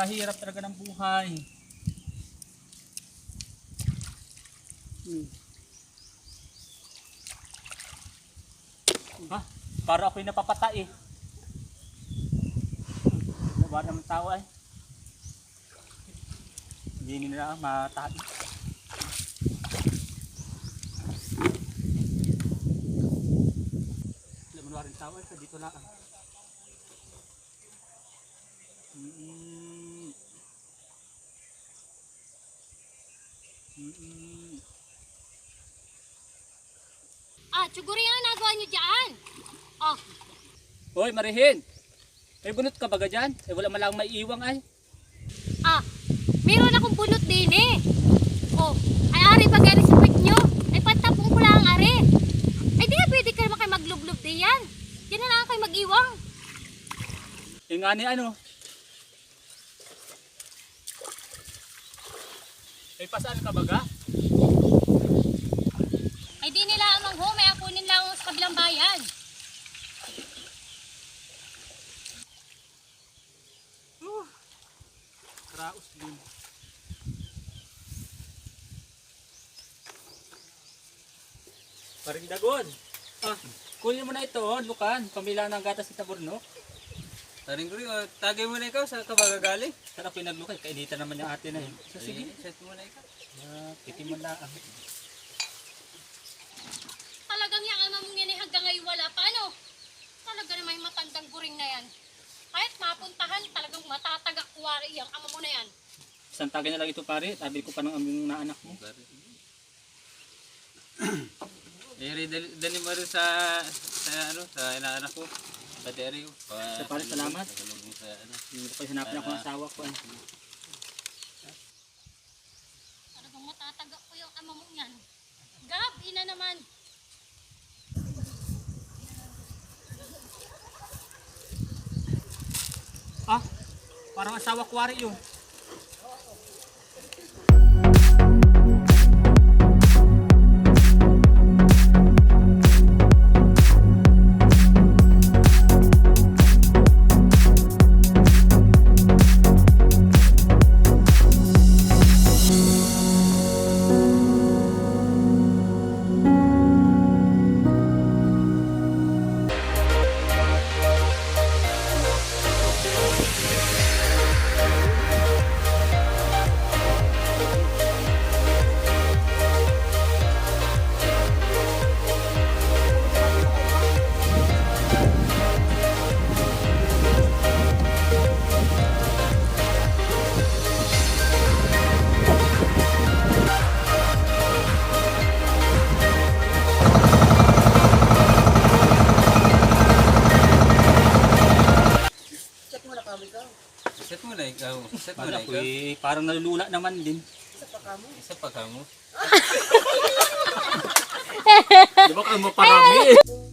Napakahirap talaga ng buhay. Hmm. Ha? Para ako'y napapatay eh. Wala naman tao ay. Hindi nila matay. Wala man rin tao ay. sa Dito lang. Mm. Ah, tsuguri nga nagawa nyo dyan. Oh, Hoy, Marihin! May bunot ka baga dyan? Eh, wala malang maiiwang ay. ah, meron akong bunot din eh. Oh, ay ari pag respect nyo. Ay patapong ko lang ari. Ay di pwede ka naman kayo maglublob din yan. Yan na lang kayo mag-iwang. Eh nga ni ano? May pasaan ka baga? Ay di nila amang ho, may akunin lang sa kabilang bayan. Raos din. Paring dagon. Ah, kunin mo na ito, Lukan. Pamila ng gatas sa Taborno. Taring ko rin, oh, tagay mo na ikaw sa kabagagaling. Sarap pinaglukay. Kainita naman yung ate na yun. So, sige. Set mo na ikaw. Ah, tikim mo na. ah. Talagang yung ama mong yan eh, hanggang ngayon wala pa ano. Talaga naman yung matandang guring na yan. Kahit mapuntahan, talagang matatagak kuwari yung ama mo na yan. Isang tagay na lang ito pare. Tabi ko pa ng aming na anak mo. Eh, dali, dali mo rin sa, sa ano, sa inaanak ko. Ari ko. Pa, Sa pare, salamat. Nakalog mo sa ano. Hindi ko pa hanapin ako ng asawa ko. eh. Talagang matatagak ko yung ama mong yan. Gab, ina naman. Ah, parang asawa ko wari yun. Na ako ikaw. eh, parang nalulula naman din. Isa pa ka mo. Di ba kayo maparami eh?